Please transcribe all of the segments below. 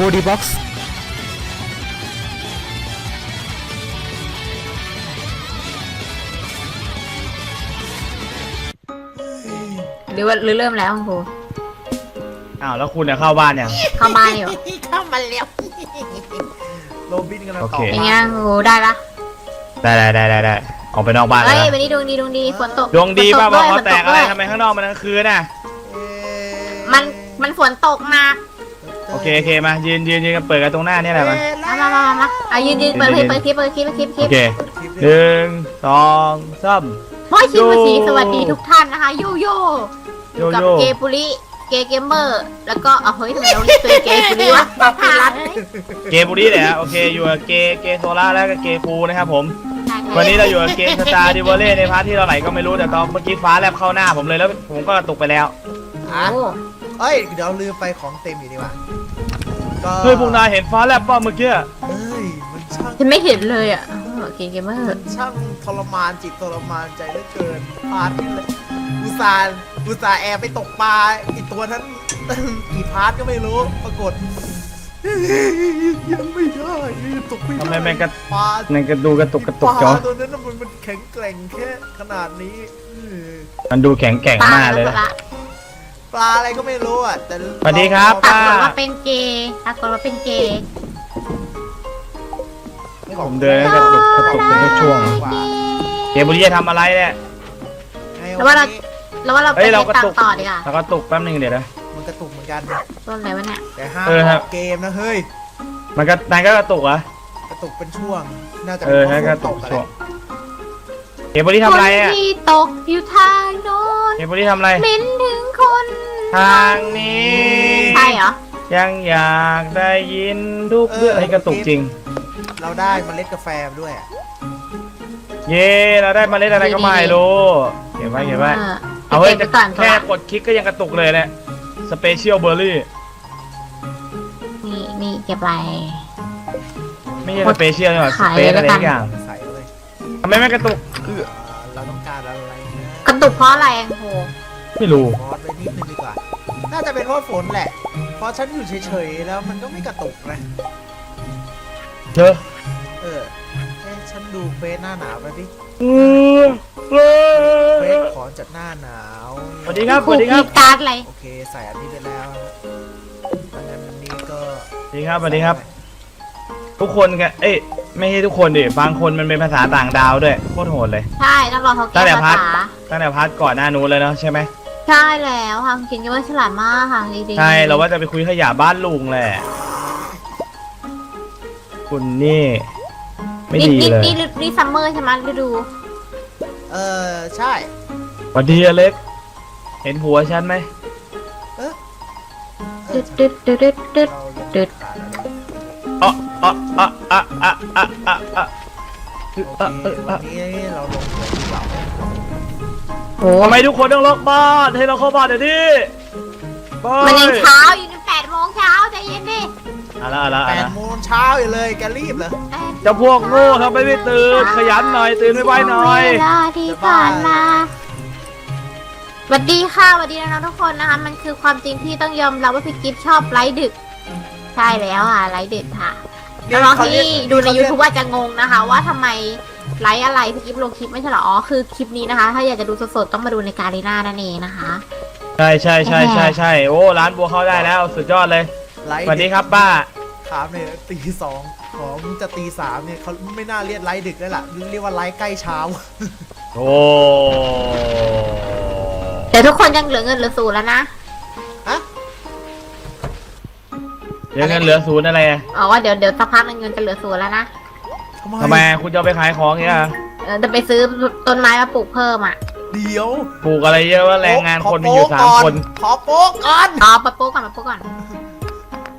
4D box หรือว่าหรือเริ่มแล้วคุณครูอ้าวแล้วคุณเนี่ยเข้าบ้านยังเข้าบ้านอยู่ เข้ามาแล้วโรบินกำลังโอต่เคออย่างเงี้ยคุณครูได้ปะได้ได้ได้ได้ได้ออกไปนอกบ้านเลเฮ้ยยนะวันนี้ดวงดีดวงดีฝนตกดวงดีป่ะฝบอนกตเขาด้วยแตกอะไรฝนทำไมข้างนอกมันกลางคืนน่ะเอ๊ะมันมันฝนตกหนัก โอเคโอเคมายืนยืนยืนกันเปิดกันตรงหน้าเนี่ยแหละมาเอ๊ะมามามามามาอะยืนยืนเปิดเพลงเปิดคลิปเปิดคลิปเปิดคลิปคลิโอปเคคลิปหนึ่งสองสาม โอ้ยคิดว่าสีโยสวัสดีทุกท่านนะคะโยโย่อโยยู่กับโย่เกย์ปุริเกย์เกมเมอร์ แล้วก็เอาเฮ้ยทำไมเราเรียกตัวเองเกย์ปุริวะพารัดเกย์บุรีเลยฮะโอเคอยู่กับเกย์เกย์โซล่าแล้วก็เกย์ฟูนะครับผมใช่วันนี้เราอยู่กับเกย์สตาร์ดิวอลเล่ในพาร์ทที่เราไหนก็ไม่รู้แต่ตอนเมื่อกี้ฟ้าแลบเข้าหน้าผมเลยแล้วผมก็ตกไปแล้วอะโอ้ เอ้ยเดี๋ยวลืมไปของเต็มอยู่ดีกว่าก็เฮ้ยพวกนายเห็นฟ้าแลบป่ะเมื่อกี้เฮ้ยมันช่างฉันไม่เห็นเลยอะเออเกย์เกมเมอร์มันช่างทรมานจิตทรมานใจเหลือเกินพาร์ทนี้เลยอุตส่าห์อุตส่าห์แอบไปตกปลาอีกตัวนั้น กี่พาร์ทก็ไม่รู้ปรากฏ ยังไม่ได้ตกไม่ได้ทำไมแม่งกระปลา นั่นกระดูกระตุกกระตุกปจ้ะลาตัวนั้นน่ะมันมันแข็งแกร่งแค่ขนาดนี้เออมันดูแข็งแกร่งตามากแล้วเลยละ ปลาอะไรก็ไม่รู้อะแต่สวัสดีครับปราป้ากฏว่าเป็นเกย์ปรากฏว่าเป็นเกย์ผมเดินกระตุกกระตุกเป็นช่วงๆเกย์บุรีจะทำอะไรเนี่ย แล้วว่าเราแล้วว่าเราไปเฮ้ยเล่เรานกระตามตุก ต่อดีกว่าแล้วก็ตุกแป๊บนึงเดี๋ยวนะ มันกระตุกเหมือนกัน ต้นอะไรวะเนี่ยแต่ห้ามเออครับออกเกมนะเฮ้ย มันก็นายก็กระตุกเหรอะกระตุกเป็นช่วง น่าจะเออพนายราะก็ฝกระตุกอะช่วงไร เกย์บุรีทำอะไรอะคนที่ตกอยู่ทางโน้นเกย์บุรีทำอะไร เหม็นถึงคนทางนี้ใช่เหรอ ยังอยากได้ยินทุกเรื่องให้กระตุกจริง เราได้เมล็ดกาแฟมาด้วยอะเย่เราได้เมาเล่นอะไรก็ไม่รู้เก็บไว้เก็บไว้เออเอาเฮ้ยก็บไปก่อน แค่กดคลิกก็ยังกระตุกเลยแหละสเปเชียลเบอร์รี่นี่นี่เก็บไป ไม่ใช่สเปเชียลใช่ไหมสขายเปเลยซอะไรแล้วกันสักอย่างใส่เลย ทำไมไม่กระตุกเอ่อเราต้องการอะไรนะกระตุกเพราะอะไรแองโฮไม่รู้มอสไปนิดนึงดีกว่า น่าจะเป็นเพราะฝนแหละ เพราะฉันอยู่เฉยๆ แล้วมันก็ไม่กระตุกนะ เจอเออเอ๊ะฉันดูเฟซหน้าหนาวไปดิเออเอเฟซอขอจัดหน้าหนาวสวัสดีครับครูสวัสดีครับมีการ์ดอะไรโอเค ใส่อันนี้ไปแล้วดังนั้นอันนี้ก็ สวัสดีครับสวัสดีครับ ทุกคนกันเอ้ยไม่ใช่ทุกคนดิบางคนมันเป็นภาษาต่างดาวด้วยโคตรโหดเลย ใช่ต้องรอเขาตั้แก้งแต่ภาพัดษาตั้งแต่พาร์ทก่อนหน้านู้นเลยเนาะใช่ไหมใช่แล้วค่ะคุณคิดว่าฉลาดมากค่ะจริงๆใช่เราว่าจะไปคุยขยะบ้านลุงแหละคุณนี่ ไม่นี่ดีนี่เลยนี่ฤนี่ซัมเมอร์ใช่ไหมฤดูเออใช่ สวัสดีอเล็ก เห็นหัวฉันไหมเออดึดดึดดึดดึดดึดเรายังดึดขาดอะไรอะ อะอะอะอะอะอะอะโออะเคอะวัอะนนี้เราลงเหมืองดีกว่าโอ้ทำไมทุกคนต้องล็อกบ้านให้เราเข้าบ้านเดี๋ยวนี้ไปมันยังเช้าอยู่ในแปดโมงเช้าใจเย็นดิเอะไรอะไรแปอะไรดโมงเช้าอยู่เลยแกรีบเหรอ แปดเจะพวกโง่ทำไมไม่ตื่นขยันหน่อยตื่นไม่ไหวหน่อย เวลาที่ผ่านมาสวัสดีค่ะสวัสดีน้องๆทุกคนนะคะ มันคือความจริงที่ต้องยอมรับว่าพี่กิฟชอบไลฟ์ดึก ใช่แล้วค่ะไลฟ์ดึกค่ะ น้องๆที่ดูใน YouTube อาจจะงงนะคะ ว่าทำไมไลฟ์อะไรพี่กิฟลงคลิปไม่ใช่เหรออ๋อคือคลิปนี้นะคะ ถ้าอยากจะดูสดๆต้องมาดูในการีน่านั่นเองนะคะ ใช่ใช่ใช่ใช่ใช่โอ้ร้านบัวเข้าได้แล้วสุดยอดเลยไลฟ์สวัสดีครับป้า ถามเลยตีสองของจะตีสามเนี่ยเขาไม่น่าเรียกไลฟ์ดึกแล้วล่ะเรียกว่าไลฟ์ใกล้เช้า โอ้แต่ทุกคนยังเหลือเงินเหลือศูนย์แล้วนะ ฮะ เดี๋ยวเงินเหลือศูนย์อะไรอะอ๋อว่าเดี๋ยวเดี๋ยวสักพักหนึงเงินจะเหลือศูนย์แล้วนะทำไมคุณจะเอาไปขายของเนี่ยเออจะไปซื้อต้นไม้มาปลูกเพิ่มอะเดี๋ยวปลูกอะไรเยอะว่าแรงงานคนมีอยู่ขสามโป๊ะคน ขอโป๊กก่อนอ๋อมาปลูกก่อนมาปลูกก่อน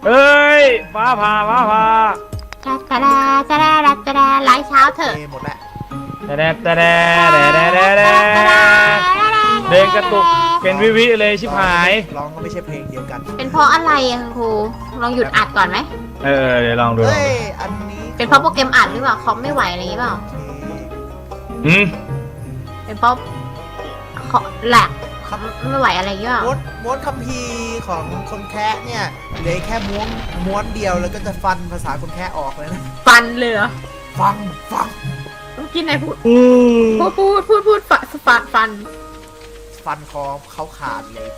เฮ้ยฟ้าผ่าฟ้าผ่าจะจะดาจะดาจะจะดาไลฟ์เช้าเถอะเอหมดแล้วแต่แดดแต่แดดแต่แดดแต่แดดเพลงกระตุกเป็นวิวิเลยชิบหายร้องก็ไม่ใช่เพลงเดียวกัน เป็นเพราะอะไรอะคุณครู ลองหยุดอัดก่อนไหม เออเดี๋ยวลองดูลองเฮ้ดูยอันนี้เป็นเพราะโปรแกรมอัดหรือเปล่าคอมไม่ไหวอะไรอย่างงี้เปล่าโอเคอืมเป็นเพราะคอแหลกคเขาไม่ไหวอะไรเงี้ยม้วนม้วนคัมภีร์ของคนแคะเนี่ยเหลือแค่ม้วนม้วนเดียวแล้วก็จะฟันภาษาคนแคะออกเลยนะฟันเลยเหรอฟังฟังเมื่อกี้นายพูดอืมพูดพูดพูดพูดฟันฟันฟัน ฟันคอเขาขาดเลย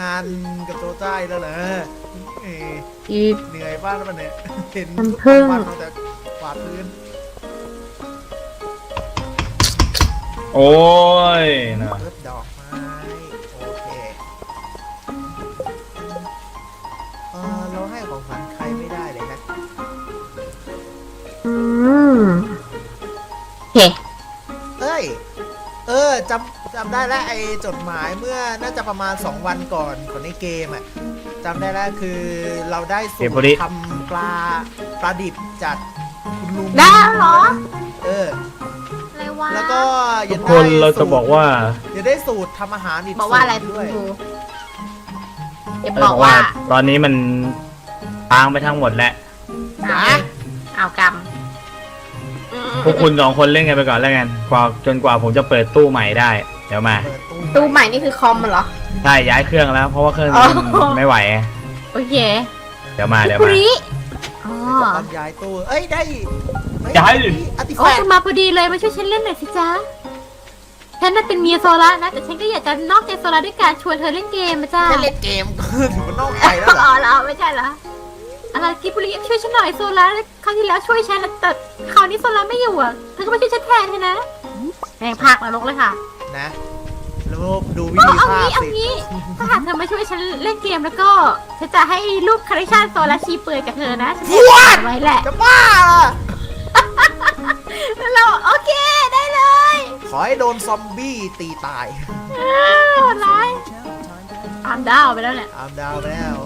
งานกับโจจ้ายแล้วเหรอเอ้ยอีก เหนื่อยบ้างแล้วมันเนี่ยเห็นมันพึ่ง วันเอาแต่กวาดพื้นโอ้ยนะเปิด ได้แล้วไอ้จดหมายเมื่อน่าจะประมาณ 2 วันก่อนของในเกมอะจำได้แล้วคือเราได้สูตรทำปลาปลาดิบจากคุณลุงได้แล้วเหรอ เออ อะไรวะแล้วก็ทุยักงคนได้เราจะบอกว่ายังได้สูตรทำอาหารอีกบอกว่าอะไรสูตคุณด้วยครูอย่าเออบอบอกกว่าว่าตอนนี้มันทางไปทั้งหมดแล้วนะเอากรรมอืมพวกคุณสองคนเล่นกันไปก่อนแล้วกันกว่าจนกว่าผมจะเปิดตู้ใหม่ได้ เดี๋ยวมา เปิดตู้ตู้ใหม่นี่คือคอมเหรอ ใช่ย้ายเครื่องแล้ว เพราะว่าเครื่องอ๋นี้อมันไม่ไหว โอเคเดี๋ยวมาเดี๋ยวปุมา ริอ๋อตอนย้ายตู้ เอ้ยได้เฮ้ย้ายดิ อาร์ติโอ้แฟกคุต์ณมาพอดีเลยมาช่วยฉันเล่นหน่อยสิจ๊ะฉันน่ะเป็นเมียโซล่านะ แต่ฉันก็อยากจะนอกใจโซล่าด้วยการชวนเธอเล่นเกมมาจ้าแค่เล่นเกมก็ถือว่านอกใจแล้วเหรอ๋ออแล้วไม่ใช่เหรออะไรกิบบุรีช่วยฉันหน่อยโซล่าคราวที่แล้วช่วยฉันนะแต่คราวนี้โซล่าไม่อยู่อะเธอก็มาช่วยฉันแทนเถอะนะแม่งพากนรกเลยค่ะ นะแล้วดูวิโอ้ธีเอาภาพงี้เอาสิงี้ถ้าหากเธอมาช่วยฉันเล่นเกมแล้วก็ฉันจะให้รูปคาแรคชันโซล่าชีเปลือยกับเธอนะฉันจะถ่ายไว้แหละจะบ้าเหรอแล้วเราโอเคได้เลยขอให้โดนซอมบี้ตีตายอ้าวร้ายตามดาวไปแล้วเนี่ยอามดาวไปแล้ว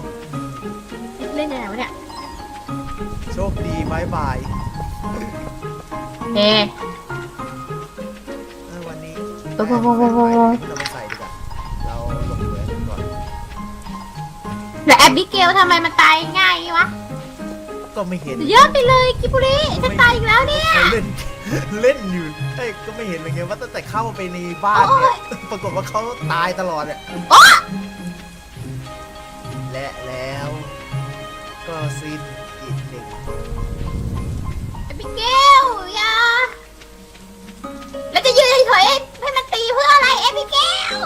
เล่นยังไงวะเนี่ยโชคดีบายบายเฮ้เออวัน นี้โอ้โหโอ้โหโอ้โหเราไปใส่ดีกว่าเราลงเหลือก่อนแล้วแอบบิเกลทำไมมันตายง่ายงี้วะก็ไม่เห็นสุดยอดไปเลยกิบบุรีฉันตายอีกแล้วเนี่ยเขาเล่นเล่นอยู่เอ้ยก็ไม่เห็นเลยไงว่าตั้งแต่เข้าไปในบ้านเนี่ยปรากฏว่าเขาตายตลอดเนี่ยโอ๊ะและแล้ว ก็สิ้นอีกหนึ่งแอบบิเกลอย่าแล้วจะยืนเฉยๆให้มันตี เพื่ออะไรแอบบิเกล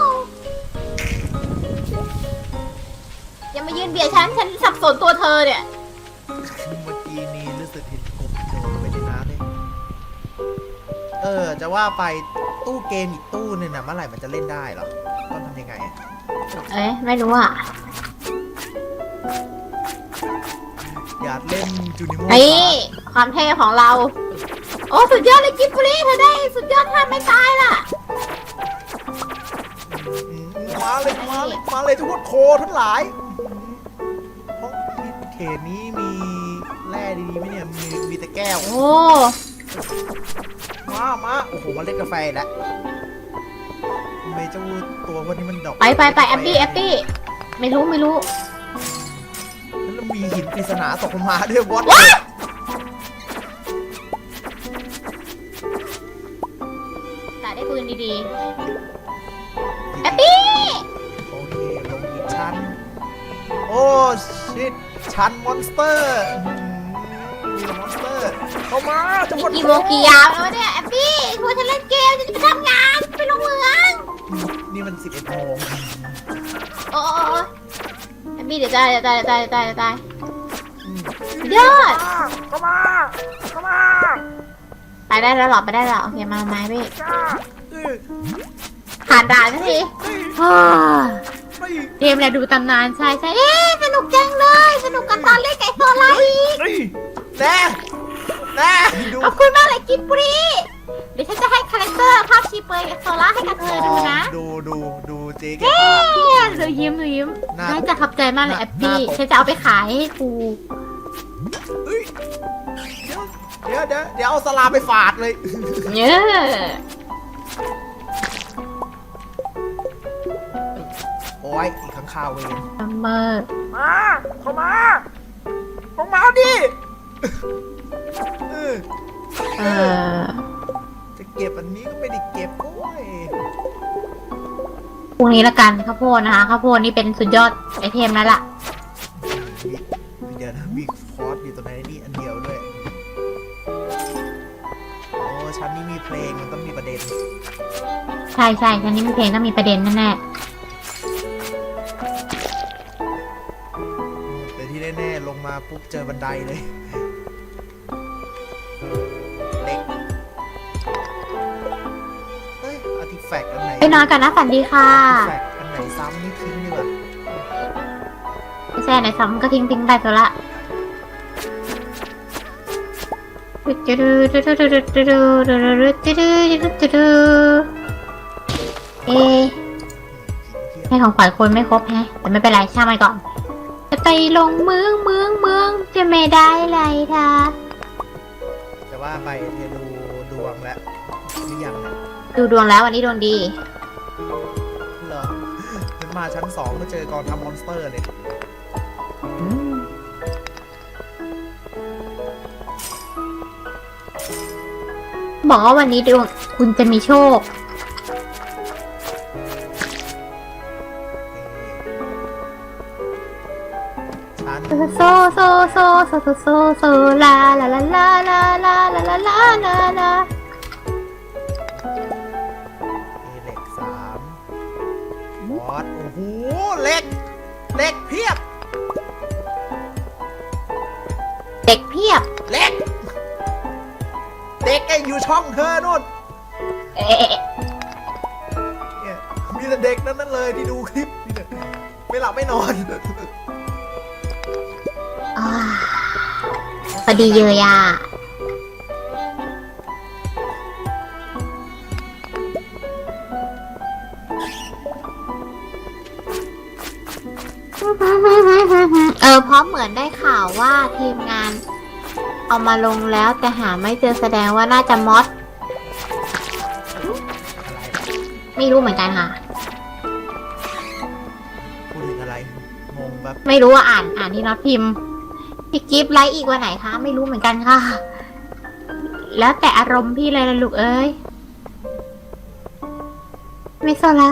อย่ามายืนเบียดฉัน ฉันสับสนตัวเธอเนี่ย เมื่อกี้นี้รู้สึกเห็นกบโดดลงไปในน้ำเนี่ยเออ จะว่าไปตู้เกมอีกตู้นึงน่ะเมื่อไหร่มันจะเล่นได้เหรอ ต้องทำยังไงอะเอ๊ะไม่รู้อะอยากเล่นจูนิโมไอ้ความเท่ของเรา โอ้ สุดยอดเลยกิฟบุรีเธอได้ สุดยอดท่าไม่ตายล่ะ มาเลยมาเลยมาเลยทุกคนโคทั้งหลายห้องเขตนี้มีแร่ดีๆไหมเนี่ยมีมีแต่แก้ว โอ้มามาโอ้โหมาเล่นกาแฟอีกแล้วทำไมเจ้าตัวพวกนี้มันดอกไปไปไปแอปปี้แอปปี้ไม่รู้ไม่รู้ แล้วมีหินปริศนาตกลงมาด้วยวอตว้าแต่ได้ปืนดีๆ ชิตชั้นมอนสเตอร์มีมอนสเตอร์เข้ามาจะหมดกี่โมงกี่ยามแล้วเนี่ยแอปปี้ชวนฉันเล่นเกมฉันจะไปทำงานไปลงเมืองนี่มันสิบเอ็ดโมงโอ้โอ้โอ้แอปปี้เดี๋ยวตายเดี๋ยวตายเดี๋ยวตายเดี๋ยวตายเดี๋ยวตายอืมสุดยอดเข้ามาเข้ามาไปได้แล้วเหรอไปได้แล้วโอเคมาไม้พี่จ้าเออผ่านด่านสักที เฮ้ยฮ่าเฮ้ยเกมอะไรดูตำนานใช่ใช่เอ๊ะสนุกจังเลย สนุกกันตอนเล่นไก่โซล่าอีกเฮ้ยแน่แน่ดูขอบคุณมากเลยกิฟบรีเดี๋ยวฉันจะให้คาแรคเตอร์ภาพชีเปยกับโซล่าให้กับเธอดูนะดูดูดูเจ๊แกเอ๊ภาพะดูยิ้มดูยิ้มหน้าน่าจะขอบใจมากเลยหน้าแอปปี้หน้าตกฉันจะเอาไปขายให้ครูเฮ้ยเดี๋ยวเดี๋ยวเดี๋ยวเอาสลามไปฝาดเลยเย โอ้ยอีกข้างข้าวเวนซัมเมอร์มาเข้ามาเข้ามาดิเออเออเก็บอันนี้ก็ไม่ได้เก็บโอ้ยพรุ่งนี้ละกันข้าวโพดนะคะข้าวโพดนี่เป็นสุดยอดไอเทมแล้วล่ะมีเดี๋ยวนะมีคอร์สอยู่ตรงไหนนี่อันเดียวด้วยโอ้ชั้นนี้มีเพลงมันต้องมีประเด็น ใช่ใช่ฉันนี้มีเพลงต้องมีประเด็นแน่แมาปุ๊บเจอบันไดเลยเล็กเฮ้ยอาร์ติแฟกต์อันไหนๆไปนอนกันนะฝันดีค่ะอาร์ติแฟกต์อันไหนซ้ำนี่ทิ้งดีกว่าไม่ใช่ไหนซ้ำก็ทิ้งทิ้งไปตัวละเอ๊ะหินเทียบให้ของขวัญคนไม่ครบแฮะแต่ไม่เป็นไรช่างมันก่อน จะไปลงเมืองเมืองเมืองจะไม่ได้ไรท่าแต่ว่าไปเธอดูดวงแล้วหรือยังเนี่ยดูดวงแล้ววันนี้ดวงดี เหรอฉันมาชั้นสองก็เจอกองทัพมอนสเตอร์เลยบอกว่าวันนี้ดวงคุณจะมีโชค โซโซโซโซโซลาลาลาลาลาลาลาลาลาลาลาเอเหล็กสามบอสโอ้โหเหล็กเหล็กเพียบเด็กเพียบเหล็กเด็กไอ้อยู่ช่องเธอนู่นเอ๊ะเนี่ยมีแต่เด็กนั้นนั่นเลยที่ดูคลิปนี่เนี่ยไม่หลับไม่นอน พอดีเลยอะเออเพราะเหมือนได้ข่าวว่าทีมงาน เอามาลงแล้วแต่หาไม่เจอแสดงว่าน่าจะมอดอะไรไม่รู้เหมือนกันค่ะ พูดถึงอะไรงงแบบไม่รู้ว่าอ่านอ่านที่น็อตพิมพ์ พี่กิฟต์ไลฟ์อีกวันไหนคะ ไม่รู้เหมือนกันค่ะ แล้วแต่อารมณ์พี่เลยละลูกเอ้ย ไม่สนละ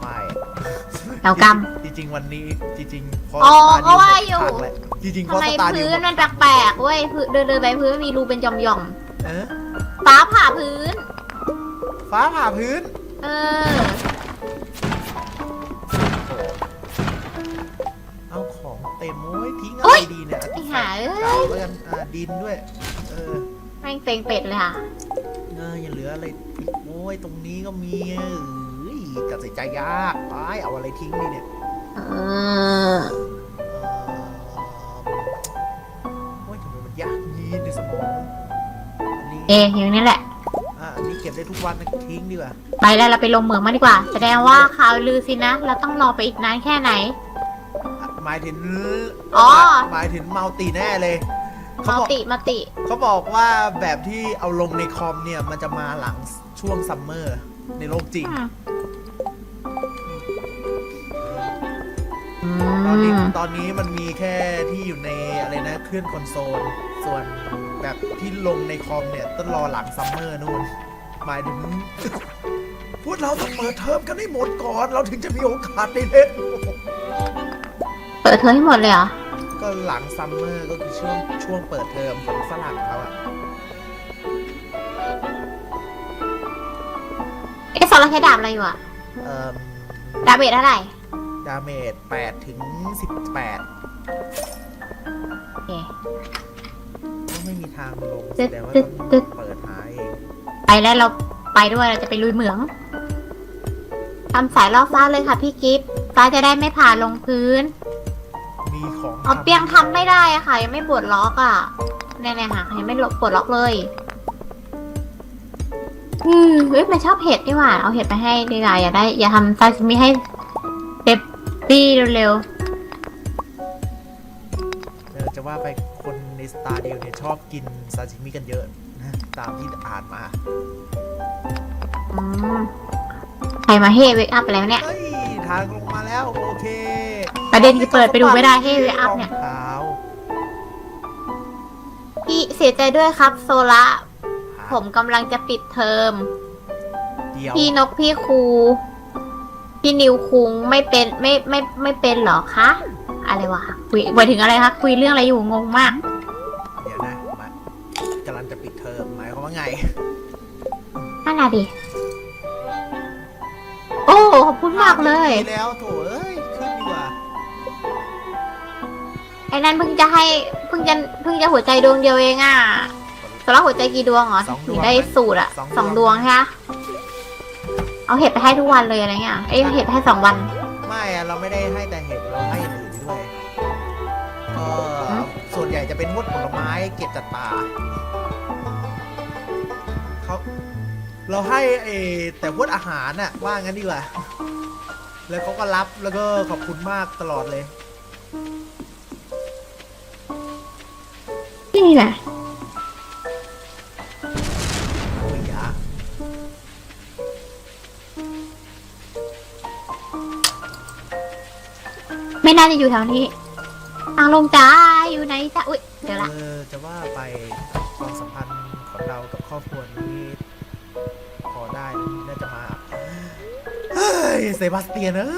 ไม่เอากรรม จริงๆวันนี้จริงๆพออ๋อสตาร์ก็ว่าอยู่หมดทางแล้วจริงๆพทำอไมสตาร์ดิวพื้หมนดมันแปลกๆเว้ยพื้นเดินเดินไปพื้นมันมีรูเป็นจอมหย่อมเออๆฟ้าผ่าพื้น ฟ้าผ่าพื้น เออ เต็มโอ้ยทิ้งอะโอ๊ไรยดีเนี่ยไอ้ห่าเอ้ย เก่าแล้วกันอ่าดินด้วย เออ แม่งเต็งเป็ดเลยค่ะ เอออย่าเหลืออะไรอีกโอ้ยตรงนี้ก็มีเอ้ยตัดสินใจยากไปเอาอะไรทิ้งดีเนี่ยเออ เออโอ้ยทำไมมันยากยีนในสมองอันนี้เอะอย่างนี้แหละ อะอันนี้เก็บได้ทุกวันนะทิ้งดีกว่าไปแล้วเราไปลงเหมืองมาดีกว่า แสดงว่าข่าวลือสินะ เราต้องรอไปอีกนานแค่ไหนอะ หมายถึงอ๋อ หมายถึงมัลติแน่เลยเขามัลบอกติมัลติ เขาบอกว่าแบบที่เอาลงในคอมเนี่ย มันจะมาหลังช่วงซัมเมอร์ในโลกจริงอืตอนนี้มตอนนี้มันมีแค่ที่อยู่ในอะไรนะเครื่องคอนโซล ส่วนแบบที่ลงในคอมเนี่ย ต้องรอหลังซัมเมอร์นู่น หมายถึง พวกเราต้องเปิดเทอมกันให้หมดก่อน เราถึงจะมีโอกาสได้เล่น เปิดเทอมให้หมดเลยเหรอ ก็หลังซัมเมอร์ก็คือช่วงช่วงเปิดเทอมของฝรั่งเขาอะเอ๊ะสอนเราใช้ดาบอะไรอยู่อะเอ่อดาบเบทเท่าไหร่ดาเมจ8ถึง 18โอเค ก็ไม่มีทางลงตึ๊แสดดงว่าตึ๊ต้ดองตึ๊ดเปิดหาเองไปแล้วเราไปด้วยเราจะไปลุยเหมืองทำสายล่อฟ้าเลยค่ะพี่กิฟต์ฟ้าจะได้ไม่ผ่าลงพื้น มีของอ๋อเปียงทำไม่ได้อะค่ะ ยังไม่ปลดล็อกอะเนี่ยๆค่ะยังไม่ปลดล็อกเลย อืมเฮ้ยมันชอบเห็ดดีกว่า เอาเห็ดไปให้ดีกว่าอย่าได้ อย่าทำซาชิมิให้เต็มที่เร็วเออจะว่าไปคนในสตาร์เดียวเนี่ยชอบกินซาชิมิกันเยอะนะตามที่อ่านมาๆอืมใครมาเฮเวกอัพแล้วเนี่ย เฮ้ยทางลงมาแล้ว โอเค ประเด็นคือเปิดไปดูไม่ได้ให้เวกอัพเนี่ยรองเท้าพี่เสียใจด้วยครับ โซละหาผมกำลังจะปิดเทอม เดี๋ยวพี่นกพี่ครู พี่นิวคุงไม่เป็นไม่ไม่ไม่เป็นเหรอคะ อะไรวะคุยหมายถึงอะไรคะคุยเรื่องอะไรอยู่งงมาก เดี๋ยวนะมากำลังจะปิดเทอมหมายความว่าไง นั่นน่ะดิ โอ้ขอบคุณมากเลย ดีแล้วโถ ไอ้นั่นเพิ่งจะให้เพิ่งจะเพิ่งจะหัวใจดวงเดียวเองอะตอนแรกหัวใจกี่ดวงเหรอสองดวงถึงได้สูตรอะสองดวง สองดวงใช่ไหมเอาเห็ดไปให้ทุกวันเลยอะไรเงี้ยเอ้ยเห็ดไปให้สองวัน ไม่อะเราไม่ได้ให้แต่เห็ดเราให้อย่างอื่นด้วยก็ฮะส่วนใหญ่จะเป็นพวกผลไม้เก็บจากป่าเขาเราให้เออแต่พวกอาหารน่ะว่างั้นดีกว่าแล้วเขาก็รับแล้วก็ขอบคุณมากตลอดเลย นี่แหละโอ้ยยาไม่น่าจะอยู่แถวนี้ทางลงจ้าอยู่ไหนจ้าอุ้ยเดี๋ยวละเออจะว่าไปความสัมพันธ์ของเรากับครอบครัวนี้พอได้นะน่าจะมาเฮ้ยเซบาสเตียนเอ้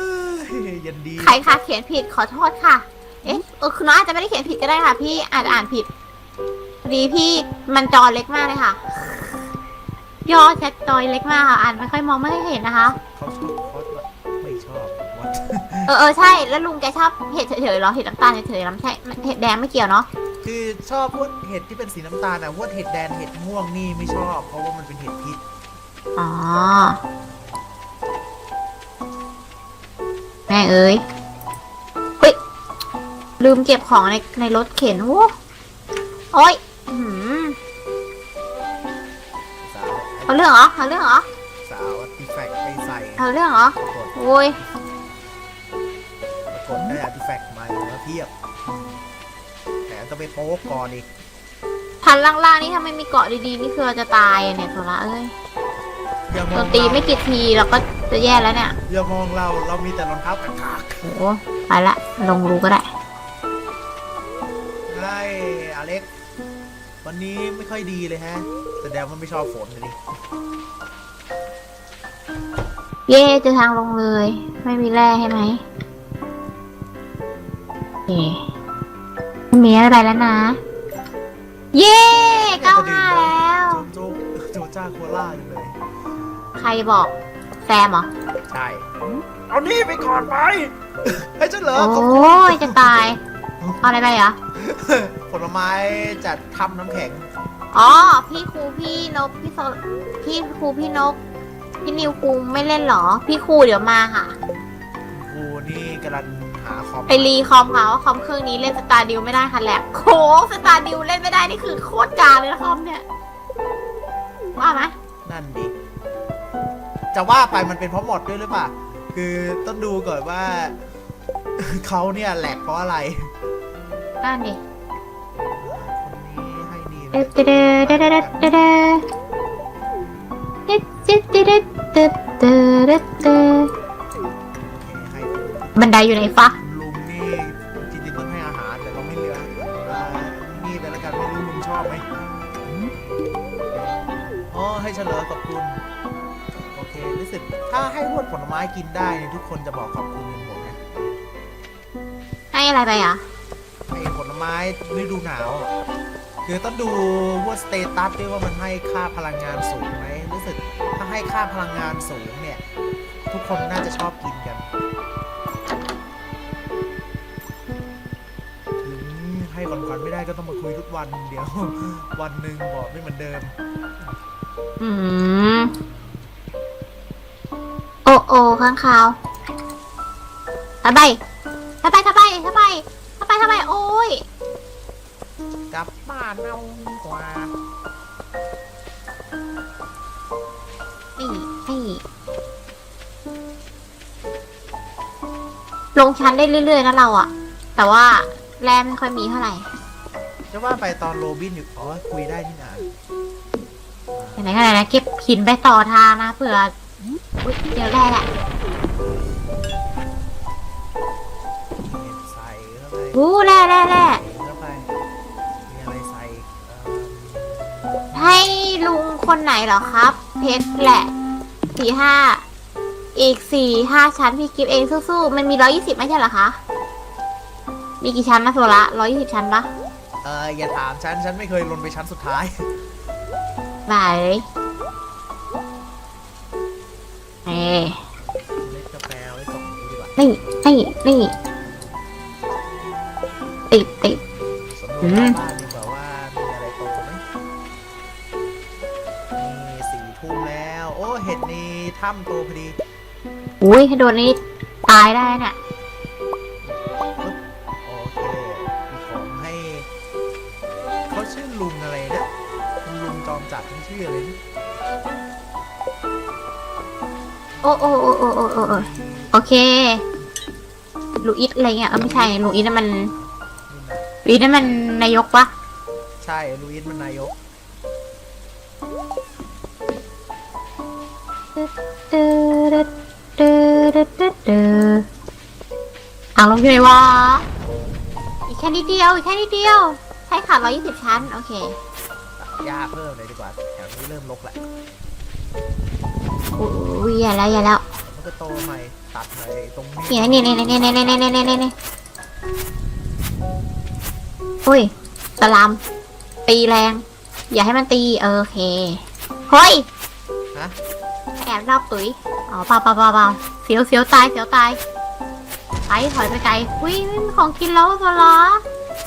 ยยันดี ใครคะเขียนผิดขอโทษค่ะ เอ๊ะเออคือน้องอาจจะไม่ได้เขียนผิดก็ได้ค่ะ พี่อาจจะอ่านผิด พอดีพี่มันจอเล็กมากเลยค่ะ ย่อแชทจอยเล็กมากค่ะอ่านไม่ค่อยมองไม่ค่อยเห็นนะคะ เขาชอบคอสไม่ชอบวัดเออเออใช่แล้วลุงแกชอบเห็ดเฉยๆเหรอเห็ดน้ำตาลเฉยๆน้ำใช่เห็ดแดงไม่เกี่ยวเนาะคือชอบพวกเห็ดที่เป็นสีน้ำตาลอะพวกเห็ดแดงเห็ดม่วงนี่ไม่ชอบ เพราะว่ามันเป็นเห็ดพิษอ๋อแม่เอ้ยเฮ้ยลืมเก็บของในในรถเข็นโอ้โอ้ย อื้อหือสาวเอาเรื่องเหรอเอาเรื่องเหรอสาวอาร์ติแฟกต์ไปใส่เอาเรื่องเหรอปรากฏโอ้ยปรากฏได้อาร์ติแฟกต์มาแล้วเทียบแถมต้องไปโป๊กก่อนอีกพันล่างๆนี่ถ้าไม่มีเกาะดีๆนี่คือเราจะตายอะเนี่ยโซละเอ้ยอย่ามโดองนตีเราไม่กี่ทีเราก็จะแย่แล้วเนี่ยอย่ามองเราเรามีแต่รองเท้ากากโอ้ไปละลงรูก็ได้ วันนี้ไม่ค่อยดีเลยฮะ แสดงว่าไม่ชอบฝนเลยดิเย่เจะทางลงเลย ไม่มีแร่ใช่ไหมเย่ไม่มีอะไรแล้วนะ เย่เก้าห้าแล้ว โจโจโจจ้าโคล่าจังเลย ใครบอกแซมเหรอ ใช่ เอานี่ไปก่อนไป ให้ฉันเหรอโอ้ขอบคุณยจะตาย เอาอะไรไปเหรอ ผลไม้จัดทำน้ำแข็ง อ๋อ พี่ครูพี่นกพี่โซพี่ครูพี่นก พี่นิวครูไม่เล่นเหรอ พี่ครูเดี๋ยวมาค่ะ กูนี่กำลังหาคอมไปรีคอมค่ะว่าคอมเครื่องนี้เล่นสตาร์ดิวไม่ได้ค่ะแหลกโค้งสตาร์ดิวเล่นไม่ได้นี่คือโคตรกาเลยนะคอมเนี่ยว่าไหมนั่นดิจะว่าไปมันเป็นเพราะหมดด้วยหรือเปล่า คือต้องดูก่อนว่า เขาเนี่ยแหลกเพราะอะไร นั่นดิคนนี้ให้ดีนะเดเดเดเดเดเดเดเดเดเดเดเดเดเดเดเดโอเคให้บันไดอยู่ไหนฟะลุงนี่จริงๆต้องให้อาหารแต่เราไม่เหลืออ่านี่แต่ละกันไม่รู้ลุงชอบไหมอ๋อให้เฉลยขอบคุณโอเครู้สึกถ้าให้รวดผลไม้กินได้เนี่ยทุกคนจะบอกขอบคุณกันหมดนะให้อะไรไปอะ ไอ้ไม้ฤดูหนาว คือต้องดูว่าสเตตัสด้วยว่ามันให้ค่าพลังงานสูงไหมรู้สึกถ้าให้ค่าพลังงานสูงเนี่ย ทุกคนน่าจะชอบกินกันถึงให้ก่อนๆไม่ได้ก็ต้องมาคุยทุกวันเดี๋ยววันหนึ่งบอกไม่เหมือนเดิม อืมโอโอข้างคาวทำไมทำไมทำไมทำ กลับบ้านเอาดีกว่า นี่นี่ลงชั้นได้เรื่อยๆนะเราอะแต่ว่าแร่ไม่ค่อยมีเท่าไหร่จะว่าไปตอนโรบินอยู่อ๋อคุยได้นี่นาไหนๆก็ไหนนะเก็บหินไปต่อทางนะเผื่ออุ๊ยเดี๋ยวแร่แหละใส่เข้าไป อู้แร่แร่แร่ คนไหนเหรอครับ เพชรแหละสี่ห้าอีกสี่ห้าชั้นพี่กิฟเองสู้ๆมันมีร้อยี่สิบไม่ใช่เหรอคะ มีกี่ชั้นนะโซละร้อยี่สิบชั้นปะเอออย่าถามฉัน ฉันไม่เคยลงไปชั้นสุดท้าย ไหนเอ้เล็กกาแฟไว้ส่งนี้ดีกว่านี่นี่นี่ติดติด สำรวจหน้าบ้าน ถ้ำโตพอดีอุ้ยถ้าโดนนี่ตายได้เนี่ยโอเคมีของให้เขาชื่อลุงอะไรนะลุงจอมจัดทั้งชื่ออะไรนะโอ้โอ้โอ้โอ้โอ้โอ้โอ้โอเค ลูอิสอะไรเงี้ยเออไม่ใช่ลูอิสนั่นมันนี่นะลูอิสนั่นมันนายกปะใช่ลุยส์มันนายก อ่าลงอยู่ไหนวะอีกแค่นิดเดียวอีกแค่นิดเดียว ใช่ค่ะร้อยยี่สิบชั้น โอเค ยากเพิ่มเลยดีกว่า แถวนี้เริ่มรกแหละอุ้ยอย่าแล้วอย่าแล้วมันก็โตใหม่ตัดเลยตรงนี้เนี่ยนี่นี่นี่นี่นี่นี่นี่นี่นี่อุ้ยสลามตีแรง อย่าให้มันตีเออโอเคเฮ้ยฮะ แอบรอบตุ๋ยอ๋อเปล่าเปล่าเปล่าเปล่าเสียวเสียวตายเสียวตายไปถอยไปไกลอุ้ยไม่มีของกินแล้วตัวล้อ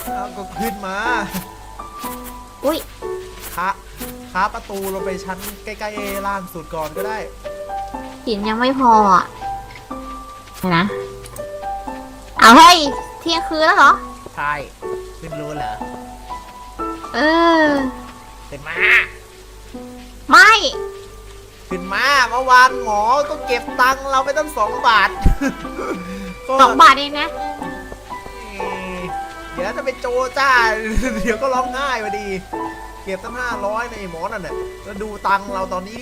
เอาก็ขึ้นมาอุ้ยค้าค้าประตูลงไปชั้นใกล้ๆล่างสุดก่อนก็ได้ หินยังไม่พออะเดี๋ยวนะเอาเฮ้ยเที่ยงคืนแล้วเหรอ ใช่ขึ้นรู้เหรอเออ ขึ้นมา ไม่ ขึ้นมาเมื่อวานหมอก็เก็บตังค์เราไปตั้งสองบาทก็สองบาทเองนะเอ่อเดี๋ยวจะไปโจจ้า เดี๋ยวก็ร้องไห้พอดี เก็บตั้งห้าร้อยในหมอนั่นน่ะแล้วดูตังค์เราตอนนี้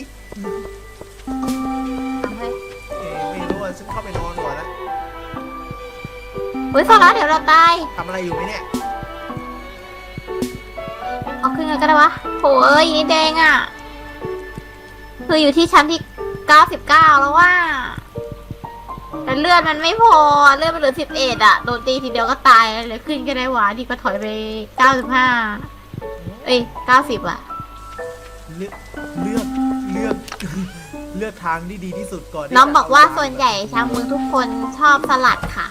เอาเฮ้ยเอ่อไม่รู้อะฉันเข้าไปนอนก่อนนะเฮ้ยโซล่าเดี๋ยวเราตายทำอะไรอยู่ไหมเนี่ยเอาขึ้นกันก็ได้วะโหเอ้ยนี่แดงอะ คืออยู่ที่ชั้นที่เก้าสิบเก้าแล้วว่า แต่เลือดมันไม่พอเลือดมันเหลือสิบเอ็ดอะโดนตีทีเดียวก็ตายเลยขึ้นก็ได้หวาดีก็ถอยไปเก้าสิบห้าเอ้ยเก้าสิบอะเลือกเลือกเลือกเลือกทางที่ดีที่สุดก่อนที่น้องจะบอกว่าเตังค์ส่วนใหญ่ชาวเมืองทุกคนชอบสลัดค่ะ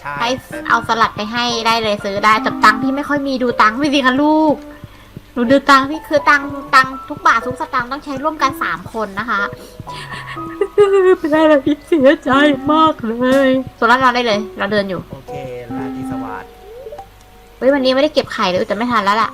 ใช่ให้แต่เอาสลัดไปให้ได้เลยซื้อได้แต่ตังค์พี่ไม่ค่อยมีดูตังค์พี่สิคะลูก หนูดูตังค์พี่คือตังค์ตังค์ทุกบาททุกสตางค์ต้องใช้ร่วมกันสามคนนะคะไม่ได้แล้วพี่เสียใจมากเลยส่วนเรานอนได้เลย เราเดินอยู่ โอเคราตรีสวัสดิ์เฮ้ยวันนี้ไม่ได้เก็บไข่เลยแต่ไม่ทันแล้วล่ะ